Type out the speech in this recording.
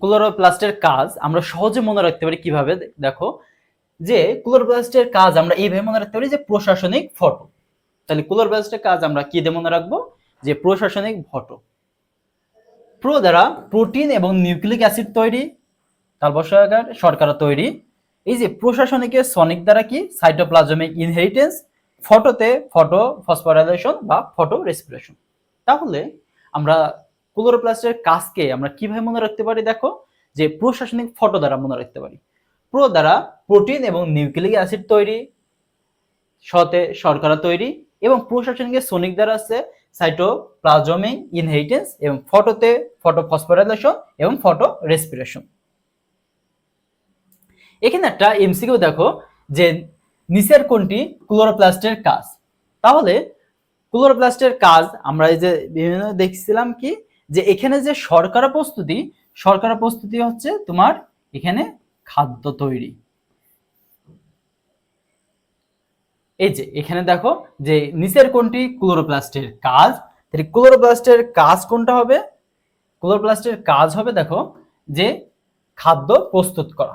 ক্লোরোপ্লাস্টের কাজ আমরা সহজে মনে রাখতে পারি কীভাবে? দেখো, যে ক্লোরোপ্লাস্টের কাজ আমরা এইভাবে মনে রাখতে পারি যে প্রশাসনিক ফটো। তাহলে ক্লোরোপ্লাস্টের কাজ আমরা কি দিয়ে মনে রাখব? যে প্রশাসনিক ফটো। প্রো দ্বারা প্রোটিন এবং নিউক্লিক অ্যাসিড তৈরি তারপর সরকার তৈরি। এই যে প্রশাসনিকের সনিক দ্বারা কি? সাইটোপ্লাজমিক ইনহেরিটেন্স ফটোতে ফটো ফসফোরাইলেশন বা ফটো রেসপিরেশন তাহলে আমরা ক্লোরোপ্লাস্টের কাজকে আমরা কীভাবে মনে রাখতে পারি দেখো? যে প্রশাসনিক ফটো দ্বারা মনে রাখতে পারি। প্রো দ্বারা প্রোটিন এবং নিউক্লিক অ্যাসিড তৈরি, সতে শর্করা তৈরি এবং প্রশাসনিকের সোনিক দ্বারা আছে সাইটোপ্লাজমিক ইনহেরিটেন্স এবং ফটোতে ফটো ফসফোরাইলেশন এবং ফটো রেসপিরেশন এখানে একটা এমসিকিউ দেখো যে নিচের কোনটি? ক্লোরোপ্লাস্টের কাজ। তাহলে ক্লোরোপ্লাস্টের কাজ আমরা এই যে বিভিন্ন দেখছিলাম কি? যে এখানে যে সরকার প্রস্তুতি, শর্করা প্রস্তুতি হচ্ছে তোমার এখানে খাদ্য তৈরি। এই যে, এখানে দেখো যে নিচের কোনটি? ক্লোরোপ্লাস্টের কাজ। ক্লোরোপ্লাস্টের কাজ কোনটা হবে? ক্লোরোপ্লাস্টের কাজ হবে দেখো যে খাদ্য প্রস্তুত করা।